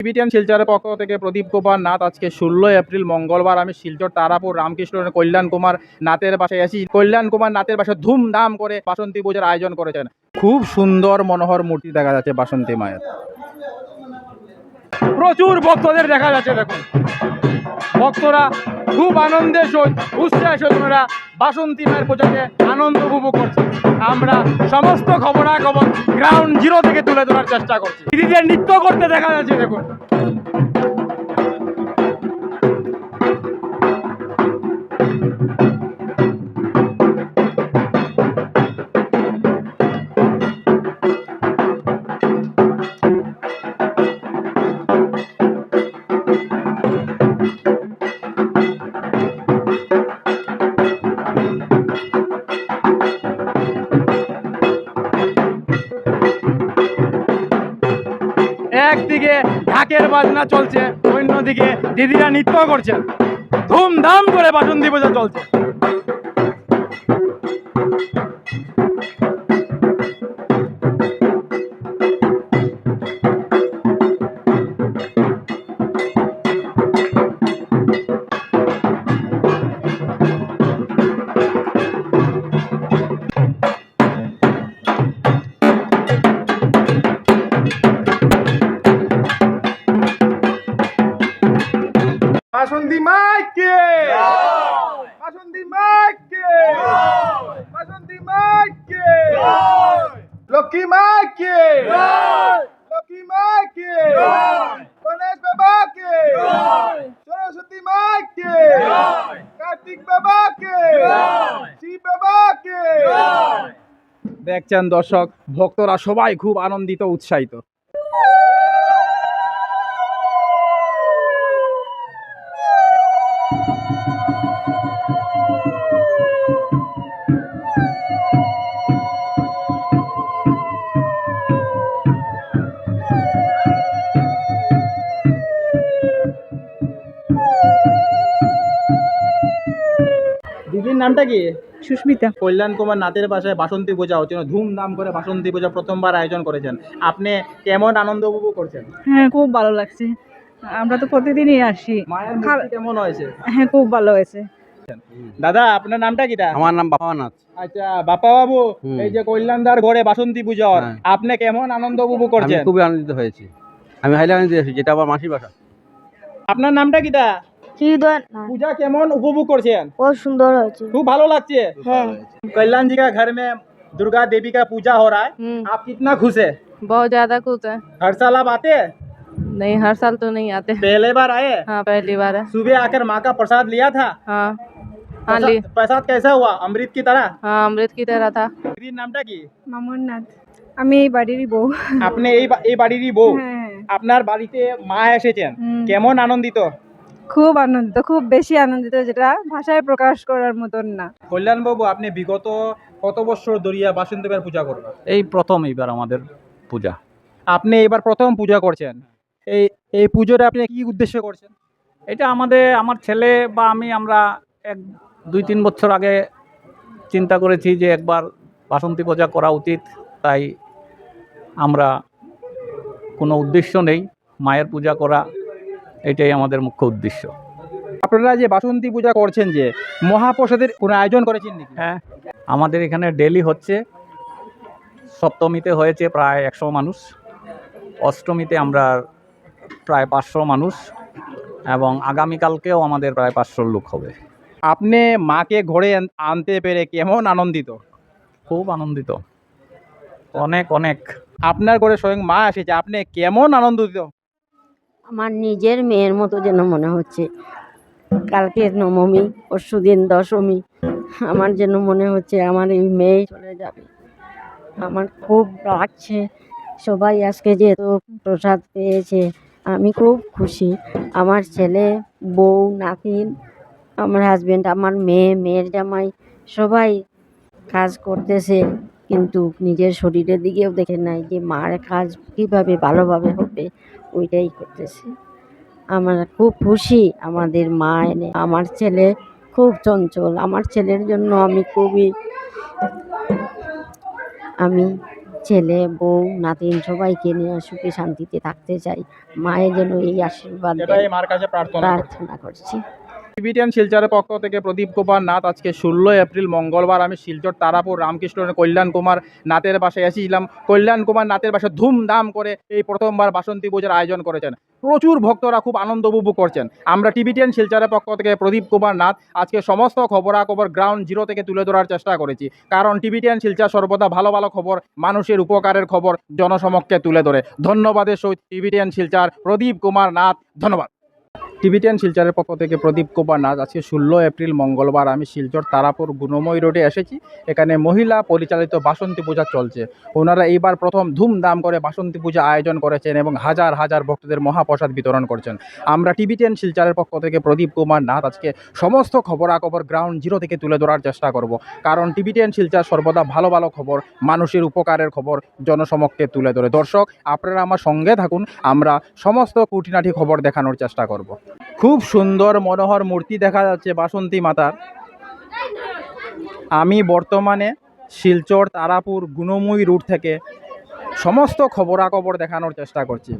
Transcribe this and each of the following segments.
Tibetan শিলচরের পক্ষ থেকে প্রদীপ কুমার নাথ আজকে ষোলো এপ্রিল, মঙ্গলবার আমি শিলচর, তারাপুর রামকৃষ্ণ কল্যাণ কুমার নাথের পাশে এসেছি। কল্যাণ কুমার নাথের পাশে ধুমধাম করে বাসন্তী পূজার আয়োজন করেছেন। খুব সুন্দর মনোহর মূর্তি দেখা যাচ্ছে বাসন্তী মায়ের। প্রচুর ভক্তদের দেখা যাচ্ছে, দেখুন। ভক্তরা খুব আনন্দের সহিত উৎসাহের সহিত ওনারা বাসন্তী মায়ের পূজাকে আনন্দ উপভোগ করছে। আমরা সমস্ত খবরাখবর গ্রাউন্ড জিরো থেকে তুলে ধরার চেষ্টা করছি। দিদিদের নৃত্য করতে দেখা যাচ্ছে, দেখুন। বাজনা চলছে অন্যদিকে দিদিরা নৃত্য করছেন ধুমধাম করে বাসন্তী পূজা চলছে। বাসন্তী মাইকে। বাসন্তী মাইকে। বাসন্তী মাইকে। লক্ষ্মী মাইকে। লক্ষ্মী মাইকে। গণেশ বাবাকে। সরস্বতী মাইকে। কার্তিক বাবাকে। শিব বাবাকে। দেখছেন দর্শক ভক্তরা সবাই খুব আনন্দিত উৎসাহিত। দিদির নামটা কি? সুস্মিতা। কল্যাণ কুমার নাথের বাসায় বাসন্তী পূজা হচ্ছে ধুমধাম করে বাসন্তী পূজা প্রথমবার আয়োজন করেছেন। আপনি কেমন আনন্দ উপভোগ করছেন? হ্যাঁ খুব ভালো লাগছে। আমরা তো প্রতিদিনই আসি মায়ের খাল- মূর্তি কেমন হয়েছে হ্যাঁ খুব ভালো হয়েছে দাদা আপনার নামটা কিটা আমার নাম বাপানাথ আচ্ছা বাপা বাবু হুম। এই যে কল্যাণদার ঘরে বাসন্তী পূজা হয়, হ্যাঁ। আপনি কেমন আনন্দ উপভোগ আমি করছেন খুবই আনন্দিত হয়েছি আমি হাইলাকান্দি এসেছি যেটা আমার মাসির বাসা আপনার নামটা কিটা হৃদয় না পূজা কেমন উপভোগ করছেন बहुत सुंदर হয়েছে खूब भालो लगती है হ্যাঁ कल्याण जी का घर में दुर्गा देवी का पूजा हो रहा है हम्म, आप कितना खुश है बहुत ज्यादा खुश है हर साल आप आते हैं नहीं हर साल तो नहीं आते पहले बार आए हाँ पहली बार है सुबह आकर माँ का प्रसाद लिया था हाँ हाँ ली प्रसाद प्रसाद कैसा हुआ अमृत की तरह हाँ अमृत की तरह था দিদির নামটা কি মামুন নাথ আমি এই বাড়িরই বউ আপনি এই বা- এই বাড়িরই বউ হ্যাঁ আপনার বাড়িতে মা এসেছেন হুম। কেমন আনন্দিত খুব আনন্দিত খুব বেশি আনন্দিত যেটা ভাষায় প্রকাশ করার মতন না কল্যাণ বাবু আপনি বিগত কত বছর ধরিয়া বাসন্তী মায়ের পূজা করবেন এই প্রথম এইবার আমাদের পূজা আপনি এবার প্রথম পূজা করছেন এই এই পুজোটা আপনি কি উদ্দেশ্য করছেন? এটা আমাদের আমার ছেলে বা আমি আমরা এক দুই তিন বছর আগে চিন্তা করেছি যে একবার বাসন্তী পূজা করা উচিত। তাই আমরা কোনো উদ্দেশ্য নেই। মায়ের পূজা করা এটাই আমাদের মুখ্য উদ্দেশ্য। আপনারা যে বাসন্তী পূজা করছেন যে মহাপ্রসাদের কোনো আয়োজন করেছেন নাকি? হ্যাঁ আমাদের এখানে ডেলি হচ্ছে। সপ্তমীতে হয়েছে প্রায় একশো মানুষ। অষ্টমীতে আমরা প্রায় পাঁচশো মানুষ এবং আগামীকালকেও আমাদের প্রায় পাঁচশো লোক হবে। আপনি মাকে ঘরে আনতে পেরে কেমন আনন্দিত? খুব আনন্দিত। অনেক অনেক। আপনার ঘরে স্বয়ং মা এসেছে আপনি কেমন আনন্দিত? আমার নিজের মেয়ের মতো যেন মনে হচ্ছে। কালকে নবমী পরশু দিন দশমী আমার যেন মনে হচ্ছে আমার এই মেয়ে চলে যাবে। আমার খুব লাগছে সবাই আজকে যেহেতু প্রসাদ পেয়েছে আমি খুব খুশি। আমার ছেলে, বউ, নাতিন, আমার হাজব্যান্ড আমার মেয়ে, মেয়ের জামাই, সবাই কাজ করতেছে কিন্তু নিজের শরীরের দিকেও দেখে নাই যে মার কাজ কীভাবে ভালোভাবে হবে, ওইটাই করতেছে। আমরা খুব খুশি আমাদের মা এনে। আমার ছেলে খুব চঞ্চল। আমার ছেলের জন্য আমি খুবই, আমি ছেলে বউ নাতিন সবাইকে নিয়ে সুখে শান্তিতে থাকতে চাই মায়ের জন্য এই আশীর্বাদ প্রার্থনা করছি। টিবিটিয়ান শিলচরের পক্ষ থেকে প্রদীপ কুমার নাথ আজকে ষোলোই এপ্রিল, মঙ্গলবার আমি শিলচর, তারাপুর রামকৃষ্ণের কল্যাণ কুমার নাথের বাসায় এসেছিলাম। কল্যাণ কুমার নাথের বাসায় ধুমধাম করে এই প্রথমবার বাসন্তী পুজোর আয়োজন করেছেন। প্রচুর ভক্তরা খুব আনন্দ উপভোগ করছেন। আমরা টিবিটিয়ান শিলচরের পক্ষ থেকে প্রদীপ কুমার নাথ আজকে সমস্ত খবরাখবর গ্রাউন্ড জিরো থেকে তুলে ধরার চেষ্টা করেছি। কারণ টিবিটিয়ান শিলচর সর্বদা ভালো ভালো খবর, মানুষের উপকারের খবর জনসমক্ষে তুলে ধরে। ধন্যবাদের সহিত টিবিটিয়ান শিলচর প্রদীপ কুমার নাথ, ধন্যবাদ। টিভিটেন শিলচরের পক্ষ থেকে প্রদীপ কুমার নাথ, আজকে ষোলো এপ্রিল মঙ্গলবার, আমি শিলচর তারাপুর গুণময় রোডে এসেছি। এখানে মহিলা পরিচালিত বাসন্তী পূজা চলছে। ওনারা এইবার প্রথম ধুমধাম করে বাসন্তী পূজা আয়োজন করেছেন এবং হাজার হাজার ভক্তদের মহাপ্রসাদ বিতরণ করছেন। আমরা টিভিটেন শিলচরের পক্ষ থেকে প্রদীপ কুমার নাথ আজকে সমস্ত খবরাখবর গ্রাউন্ড জিরো থেকে তুলে ধরার চেষ্টা করব। কারণ টিভিটেন শিলচর সর্বদা ভালো ভালো খবর, মানুষের উপকারের খবর, জনসমক্ষে তুলে ধরে। দর্শক, আপনারা আমার সঙ্গে থাকুন, আমরা সমস্ত খুঁটিনাটি খবর দেখানোর চেষ্টা করব। খুব সুন্দর মনোহর মূর্তি দেখা যাচ্ছে বাসন্তী মাতার। আমি বর্তমানে শিলচর, তারাপুর, গুণময়ী রুট থেকে সমস্ত খবরাখবর দেখানোর চেষ্টা করছি।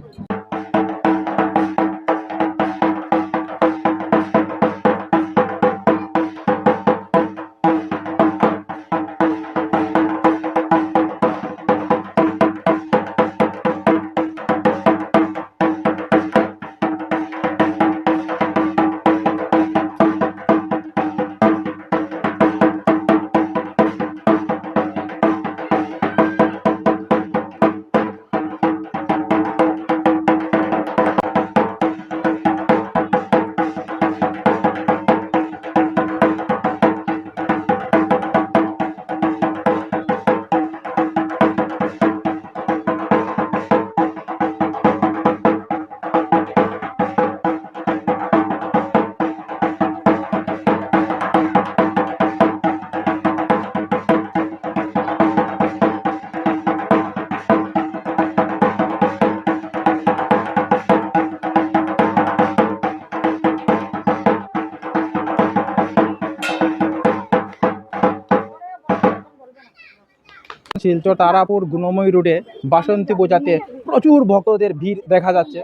শিলচর তারাপুর গুণময়ী রোডে বাসন্তী পূজাতে প্রচুর ভক্তদের ভিড় দেখা যাচ্ছে।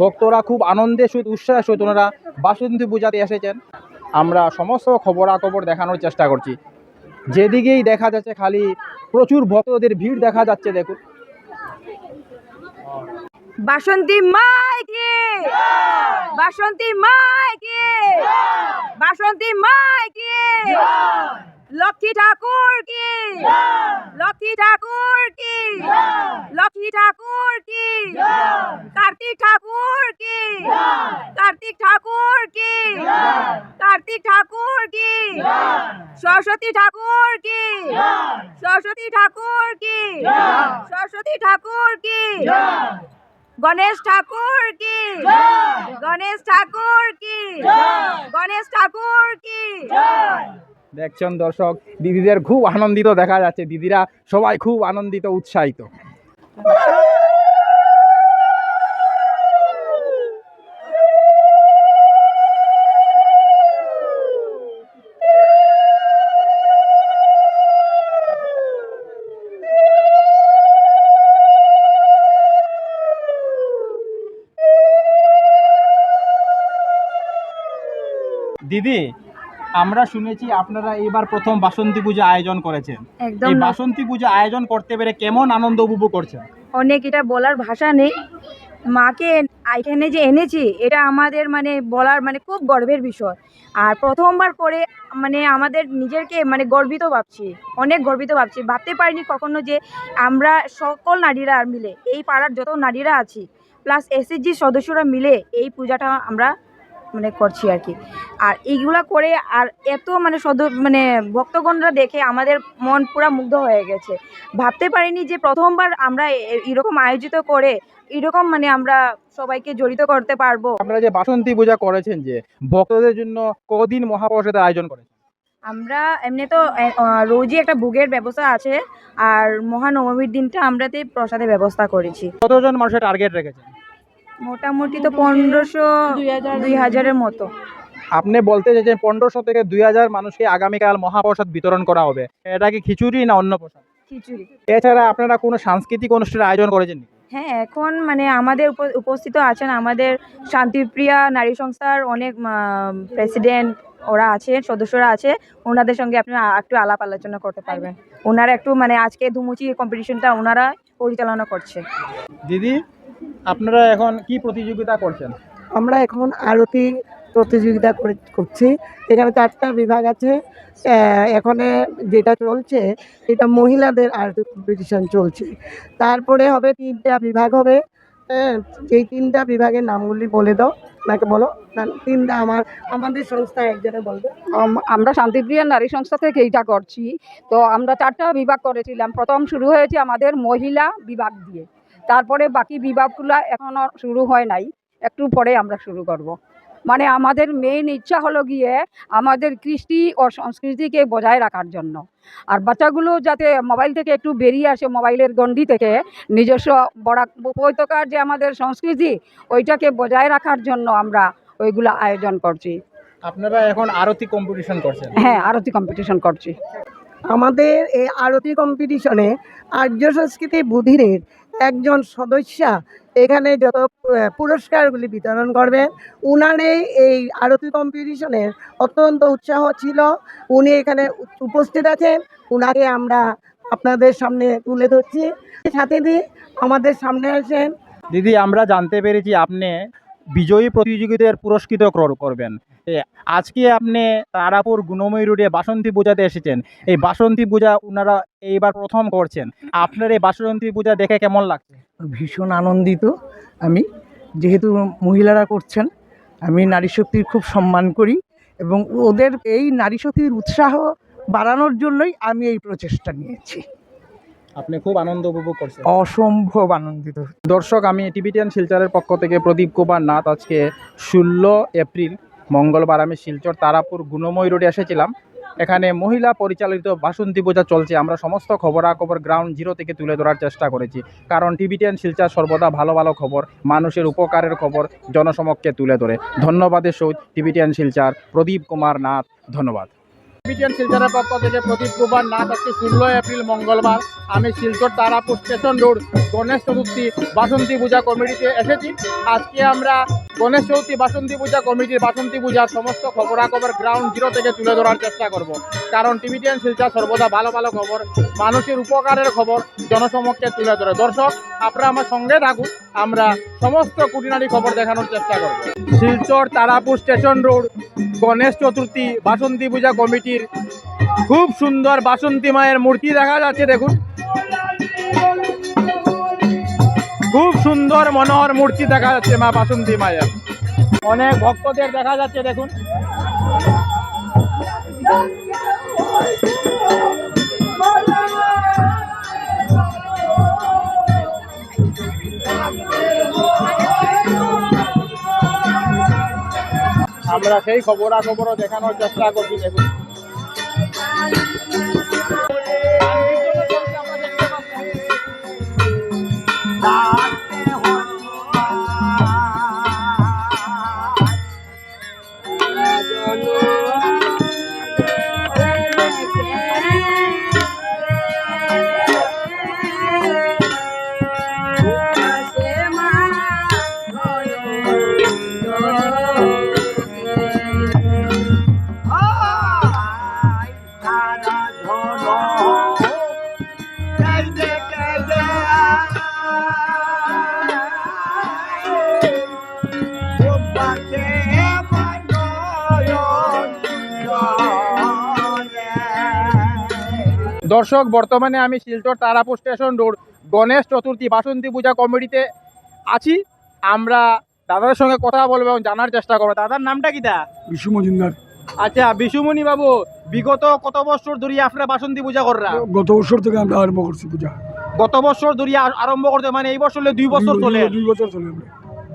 ভক্তরা খুব আনন্দের সহিত উৎসাহের সহিত ওনারা বাসন্তী পূজাতে এসেছেন। আমরা সমস্ত খবরাখবর দেখানোর চেষ্টা করছি। যেদিকেই দেখা যাচ্ছে খালি প্রচুর ভক্তদের ভিড় দেখা যাচ্ছে, দেখুন। বাসন্তী মাই কি? বাসন্তী মাই কি? বাসন্তী মাই কি? লক্ষ্মী ঠাকুর কি লক্ষ্মী ঠাকুর কি লক্ষ্মী ঠাকুর কি কার্তিক ঠাকুর কি কার্তিক ঠাকুর কি কার্তিক ঠাকুর কি সরস্বতী ঠাকুর কি সরস্বতী ঠাকুর কি সরস্বতী ঠাকুর কি গণেশ ঠাকুর কি গণেশ ঠাকুর কি গণেশ ঠাকুর কি দেখছেন দর্শক দিদিদের খুব আনন্দিত দেখা যাচ্ছে দিদিরা সবাই খুব আনন্দিত উৎসাহিত। দিদি আমরা শুনেছি আপনারা এবার প্রথম বাসন্তী পূজা আয়োজন করেছেন। একদম এই না- বাসন্তী পূজা আয়োজন করতে পেরে কেমন আনন্দ উপভোগ করছেন? অনেক এটা বলার ভাষা নেই। মাকে এখানে যে এনেছি এটা আমাদের মানে বলার মানে খুব গর্বের বিষয়। আর প্রথমবার করে মানে আমাদের নিজেরকে মানে গর্বিত ভাবছি অনেক গর্বিত ভাবছি। ভাবতে পারিনি কখনো যে আমরা সকল নারীরা মিলে এই পাড়ার যত নারীরা আছি প্লাস এসএসজি সদস্যরা মিলে এই পূজাটা আমরা মানে করছি আর কি। আর এইগুলা করে আর এত মানে সদ মানে ভক্তগণরা দেখে আমাদের মন পুরা মুগ্ধ হয়ে গেছে। ভাবতে পারিনি যে প্রথমবার আমরা এরকম আয়োজিত করে এরকম মানে আমরা সবাইকে জড়িত করতে পারব। আমরা যে বাসন্তী পূজা করেছেন যে ভক্তদের জন্য কদিন মহাপ্রসাদের আয়োজন করেছেন? আমরা এমনি তো রোজই একটা ভোগের ব্যবস্থা আছে আর মহানবমীর দিনটা আমরাতে প্রসাদের ব্যবস্থা করেছি। কতজন মানুষের টার্গেট রেখেছেন? মোটামুটি তো পনেরোশো দুই হাজারের মতো। আপনি বলতে চাইছেন পনেরোশো থেকে দুই হাজার মানুষকে আগামীকাল মহাপ্রসাদ বিতরণ করা হবে। এটা কি খিচুড়ি না অন্য প্রসাদ? খিচুড়ি। এছাড়া আপনারা কোনো সাংস্কৃতিক অনুষ্ঠানের আয়োজন করেছেন হ্যাঁ এখন মানে আমাদের উপস্থিত আছেন আমাদের শান্তিপ্রিয়া নারী সংস্থার অনেক প্রেসিডেন্ট ওরা আছে সদস্যরা আছে। ওনাদের সঙ্গে আপনি একটু আলাপ আলোচনা করতে পারবেন। ওনারা একটু মানে আজকে ধুমুচি কম্পিটিশনটা ওনারা পরিচালনা করছে। দিদি আপনারা এখন কি প্রতিযোগিতা করছেন? আমরা এখন আরতি প্রতিযোগিতা করে করছি। এখানে চারটা বিভাগ আছে। এখানে যেটা চলছে এটা মহিলাদের আরতি কম্পিটিশন চলছে। তারপরে হবে তিনটা বিভাগ হবে। হ্যাঁ এই তিনটা বিভাগের নামগুলি বলে দাও। নাকি বলো। তিনটা আমার আমাদের সংস্থা একজনে বলবে। আমরা শান্তিপ্রিয়া নারী সংস্থা থেকে এইটা করছি। তো আমরা চারটা বিভাগ করেছিলাম। প্রথম শুরু হয়েছে আমাদের মহিলা বিভাগ দিয়ে। তারপরে বাকি বিভাগগুলো এখনও শুরু হয় নাই। একটু পরে আমরা শুরু করব। মানে আমাদের মেইন ইচ্ছা হলো গিয়ে আমাদের কৃষ্টি ও সংস্কৃতিকে বজায় রাখার জন্য। আর বাচ্চাগুলো যাতে মোবাইল থেকে একটু বেরিয়ে আসে মোবাইলের গণ্ডি থেকে নিজস্ব বড়া উপত্যকার যে আমাদের সংস্কৃতি ওইটাকে বজায় রাখার জন্য আমরা ওইগুলো আয়োজন করছি। আপনারা এখন আরতি কম্পিটিশন করছেন। হ্যাঁ আরতি কম্পিটিশন করছি। আমাদের এই আরতি কম্পিটিশনে আর্য সংস্কৃতি বুধিরের একজন সদস্যা এখানে যত পুরস্কারগুলি বিতরণ করবেন উনার এই আরতি কম্পিটিশনের অত্যন্ত উৎসাহ ছিল। উনি এখানে উপস্থিত আছেন, উনাকে আমরা আপনাদের সামনে তুলে ধরছি। সাথে দিয়ে আমাদের সামনে আসেন। দিদি, আমরা জানতে পেরেছি আপনি বিজয়ী প্রতিযোগিতার পুরস্কৃত কর- করবেন। আজকে আপনি তারাপুর গুণময়ী রোডে বাসন্তী পূজাতে এসেছেন। এই বাসন্তী পূজা ওনারা এইবার প্রথম করছেন। আপনার এই বাসন্তী পূজা দেখে কেমন লাগছে? ভীষণ আনন্দিত আমি। যেহেতু মহিলারা করছেন আমি নারী শক্তির খুব সম্মান করি এবং ওদের এই নারী শক্তির উৎসাহ বাড়ানোর জন্যই আমি এই প্রচেষ্টা নিয়েছি। আপনি খুব আনন্দ উপভোগ করছেন। অসম্ভব আনন্দিত। দর্শক আমি টিভিটিয়ান শিলচরের পক্ষ থেকে প্রদীপ কুমার নাথ আজকে ষোলো এপ্রিল মঙ্গলবার আমি শিলচর তারাপুর গুণময় রোডে এসেছিলাম। এখানে মহিলা পরিচালিত বাসন্তী পূজা চলছে। আমরা সমস্ত খবরাখবর গ্রাউন্ড জিরো থেকে তুলে ধরার চেষ্টা করেছি। কারণ টিভি টেন শিলচর সর্বদা ভালো ভালো খবর, মানুষের উপকারের খবর জনসমক্ষে তুলে ধরে। ধন্যবাদের সহিত টিভি টেন শিলচর, প্রদীপ কুমার নাথ, ধন্যবাদ। টিভিটিয়ান শিলচরের পক্ষ থেকে প্রদীপ কুমার নাথ আজকে ষোলো এপ্রিল মঙ্গলবার আমি শিলচর তারাপুর স্টেশন রোড গণেশ চতুর্থী বাসন্তী পূজা কমিটিতে এসেছি। আজকে আমরা গণেশ চতুর্থী বাসন্তী পূজা কমিটির বাসন্তী পূজার সমস্ত খবরাখবর গ্রাউন্ড জিরো থেকে তুলে ধরার চেষ্টা করব। কারণ টিভিটিয়ান শিলচর সর্বদা ভালো ভালো খবর, মানুষের উপকারের খবর জনসমক্ষে তুলে ধরে। দর্শক, আপনারা আমার সঙ্গে থাকুন, আমরা সমস্ত কুটিনারি খবর দেখানোর চেষ্টা করব। শিলচর তারাপুর স্টেশন রোড গণেশ চতুর্থী বাসন্তী পূজা কমিটির খুব সুন্দর বাসন্তী মায়ের মূর্তি দেখা যাচ্ছে, দেখুন। খুব সুন্দর মনোহর মূর্তি দেখা যাচ্ছে মা বাসন্তী মায়ের। অনেক ভক্তদের দেখা যাচ্ছে, দেখুন। আমরা সেই খবরাখবরও দেখানোর চেষ্টা করছি, দেখুন। দর্শক বর্তমানে আমি শিলচর তারাপুর স্টেশন রোড গণেশ চতুর্থী বাসন্তী পূজা কমিটিতে আছি। আমরা দাদার সঙ্গে কথা বলব এবং জানার চেষ্টা করব। দাদার নামটা কি দা? বিশু মজুমদার। আচ্ছা বিশুমণি বাবু বিগত কত বছর ধরে আপনারা বাসন্তী পূজা কররা? গত বছর থেকে আমরা আরম্ভ করছি পূজা। গত বছর ধরে আ- আরম্ভ করতে মানে এই বছর দুই বছর চলে। দুই বছর চলে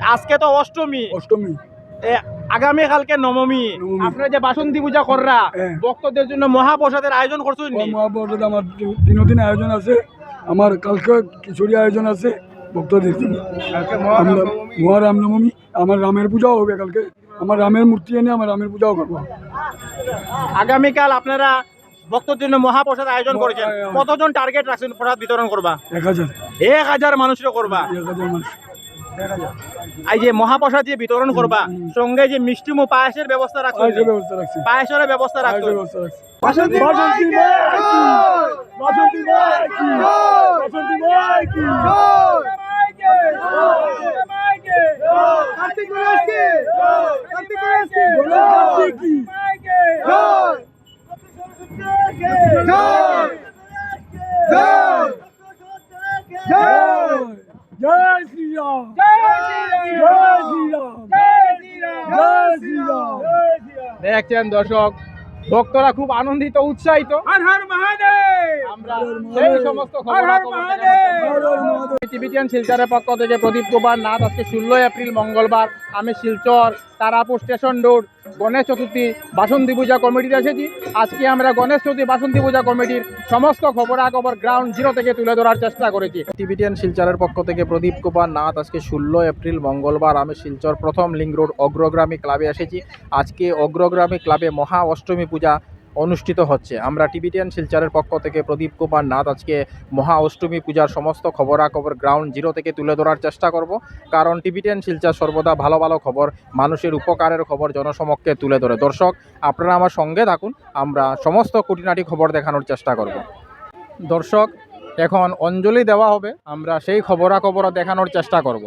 আজকে তো অষ্টমী। অষ্টমী। এ, আগামী কালকে নবমী। আপনারা যে বাসন্তী পূজা কররা হ্যাঁ। ভক্তদের জন্য মহাপ্রসাদের আয়োজন করছেন? মহাপ্রসাদ আমার দিনদিন আয়োজন আছে। আমার কালকে খিচুড়ি আয়োজন আছে ভক্তদের জন্য। আমরা মহানবমী। মহারাম নবমী আমার রামের পূজাও হবে কালকে। আমার রামের মূর্তি এনে আমার রামের পূজাও করব। আগামীকাল আপনারা ভক্তর জন্য মহাপ্রসাদ আয়োজন হ্যাঁ, করেছেন। হ্যাঁ। কতজন টার্গেট রাখছেন প্রসাদ বিতরণ করবা? এক হাজার। এক হাজার মানুষের করবা। এক হাজার মানুষ। এই যে মহাপ্রসাদ যে বিতরণ করবা সঙ্গে যে মিষ্টি মু পায়েসের ব্যবস্থা রাখছো। আয়োজনের ব্যবস্থা রাখছি পায়েসের ব্যবস্থা রাখছো। আয়োজনের ব্যবস্থা রাখছি জয় শ্রীরাম জয় শ্রীরাম জয় শ্রীরাম দেখছেন দর্শক ভক্তরা খুব আনন্দিত উৎসাহিত। আমরা সেই সমস্ত টিভিটিয়ান শিলচরের পক্ষ থেকে প্রদীপ কুমার নাথ আজকে ষোলোই এপ্রিল মঙ্গলবার। আমি শিলচর তারাপুর স্টেশন রোড। গণেশ চতুর্থী বাসন্তী পূজা কমিটিতে এসেছি। আজকে আমরা গণেশ চতুর্থী বাসন্তী পূজা কমিটির সমস্ত খবরাখবর গ্রাউন্ড জিরো থেকে তুলে ধরার চেষ্টা করেছি। টিভিটিয়ান শিলচরের পক্ষ থেকে প্রদীপ কুমার নাথ আজকে ষোলো এপ্রিল মঙ্গলবার আমি শিলচর প্রথম লিঙ্ক রোড অগ্রগ্রামী ক্লাবে এসেছি। আজকে অগ্রগ্রামী ক্লাবে মহা অষ্টমী পূজা অনুষ্ঠিত হচ্ছে। আমরা টিভিটিয়ান শিলচরের পক্ষ থেকে প্রদীপ কুমার নাথ আজকে মহা অষ্টমী পূজার সমস্ত খবরাখবর গ্রাউন্ড জিরো থেকে তুলে ধরার চেষ্টা করব। কারণ টিভিটিয়ান শিলচর সর্বদা ভালো ভালো খবর, মানুষের উপকারের খবর জনসমক্ষে তুলে ধরে। দর্শক, আপনারা আমার সঙ্গে থাকুন, আমরা সমস্ত খুঁটিনাটি খবর দেখানোর চেষ্টা করব। দর্শক, এখন অঞ্জলি দেওয়া হবে, আমরা সেই খবরাখবর দেখানোর চেষ্টা করব।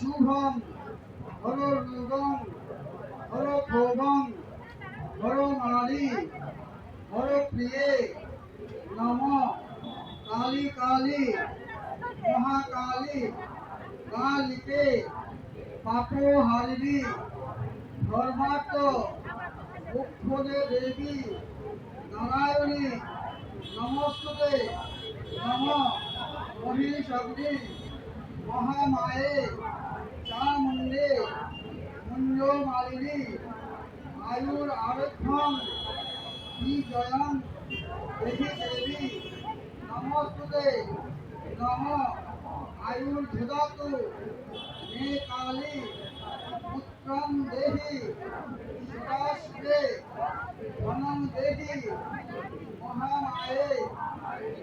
সুখং হর শুভং হর রোগং হর মারি হর প্রিয়ে নম কালী কালী মহাকালী কালিকে পাপহারিণী ধর্মার্থ মুখ্যদে দেবী নারায়ণী নমস্তে নম মহিষগ্নি মহামায়ে চামুণ্ডে মুঞ্জমালিনী আয়ুর আরক্ষম বিজয়ং দেহি দেবী নমস্তে নম, আয়ুর ধুদাতু মে কালী পুত্রং দেহি সদাশিবে ধনং দেহি, মহামায়ে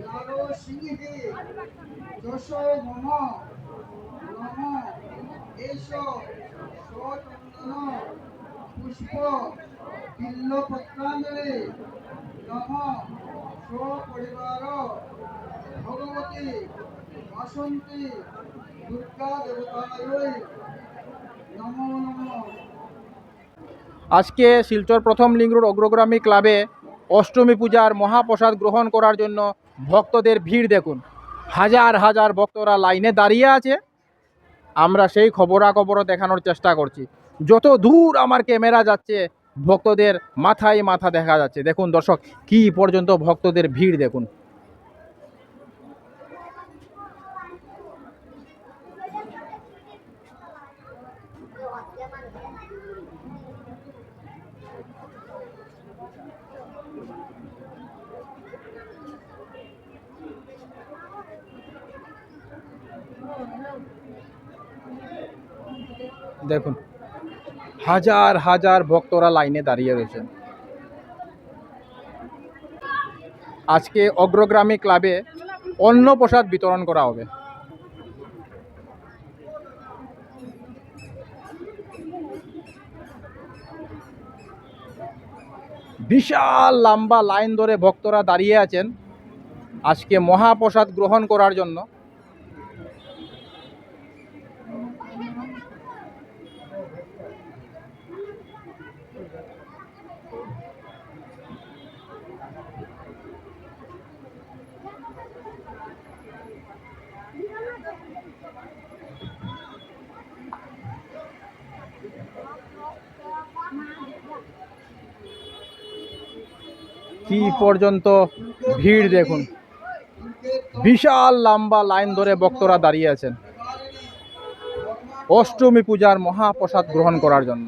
নারো সিংহি যশ মম নম। আজকে শিলচর প্রথম লিঙ্ক রোড অগ্রগ্রামী ক্লাবে অষ্টমী পূজার মহাপ্রসাদ গ্রহণ করার জন্য ভক্তদের ভিড় দেখুন। হাজার হাজার ভক্তরা লাইনে দাঁড়িয়ে আছে। আমরা সেই খবরাখবরও দেখানোর চেষ্টা করছি। যত দূর আমার ক্যামেরা যাচ্ছে, ভক্তদের মাথায় মাথা দেখা যাচ্ছে। দেখুন দর্শক, কি পর্যন্ত ভক্তদের ভিড় দেখুন। দেখুন, হাজার হাজার ভক্তরা লাইনে দাঁড়িয়ে রয়েছেন। আজকে অগ্রগ্রামী ক্লাবে অন্ন প্রসাদ বিতরণ করা হবে। বিশাল লম্বা লাইন ধরে ভক্তরা দাঁড়িয়ে আছেন। আজকে মহাপ্রসাদ গ্রহণ করার জন্য কি পর্যন্ত ভিড় দেখুন। বিশাল লম্বা লাইন ধরে ভক্তরা দাঁড়িয়ে আছেন। অষ্টমী পূজার মহাপ্রসাদ গ্রহণ করার জন্য।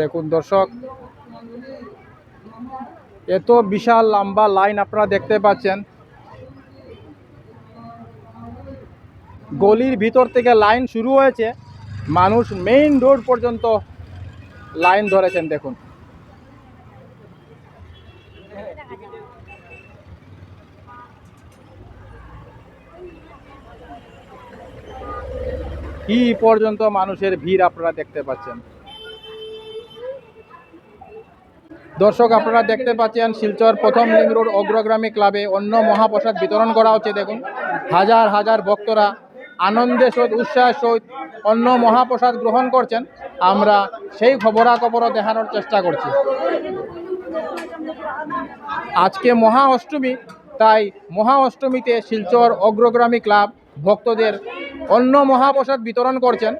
দেখুন দর্শক, এত বিশাল লম্বা লাইন আপনারা দেখতে পাচ্ছেন। গলির ভিতর থেকে লাইন শুরু হয়েছে, মানুষ মেইন রোড পর্যন্ত লাইন ধরেছেন, দেখুন। কি পর্যন্ত মানুষের ভিড় আপনারা দেখতে পাচ্ছেন। দর্শক, আপনারা দেখতে পাচ্ছেন শিলচর প্রথম লিং রোড অগ্রগ্রামী ক্লাবে অন্য মহাপ্রসাদ বিতরণ করা হচ্ছে। দেখুন, হাজার হাজার ভক্তরা আনন্দের সহিত উৎসাহের সহিত অন্য মহাপ্রসাদ গ্রহণ করছেন। আমরা সেই খবরাখবরও দেখানোর চেষ্টা করছি। আজকে মহা অষ্টমী, তাই মহা অষ্টমীতে শিলচর অগ্রগ্রামী ক্লাব ভক্তদের অন্য মহাপ্রসাদ বিতরণ করছেন।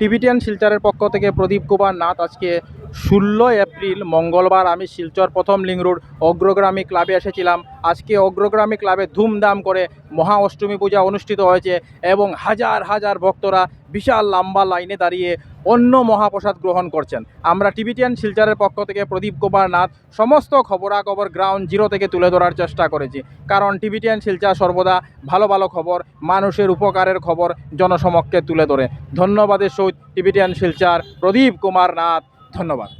টিভিটিয়ান শিলচরের পক্ষ থেকে প্রদীপ কুমার নাথ আজকে ষোলো এপ্রিল, মঙ্গলবার আমি শিলচর প্রথম লিং অগ্রগ্রামী ক্লাবে এসেছিলাম। আজকে অগ্রগ্রামী ক্লাবে ধুমধাম করে মহা অষ্টমী পূজা অনুষ্ঠিত হয়েছে এবং হাজার হাজার ভক্তরা বিশাল লম্বা লাইনে দাঁড়িয়ে অন্য মহাপ্রসাদ গ্রহণ করছেন। আমরা টিভিটিয়ান শিলচরের পক্ষ থেকে প্রদীপ কুমার নাথ সমস্ত খবরাখবর গ্রাউন্ড জিরো থেকে তুলে ধরার চেষ্টা করেছি। কারণ টিভিটিয়ান শিলচর সর্বদা ভালো ভালো খবর, মানুষের উপকারের খবর জনসমক্ষে তুলে ধরে। ধন্যবাদের সহিত টিভিটিয়ান শিলচর প্রদীপ কুমার নাথ। ধন্যবাদ।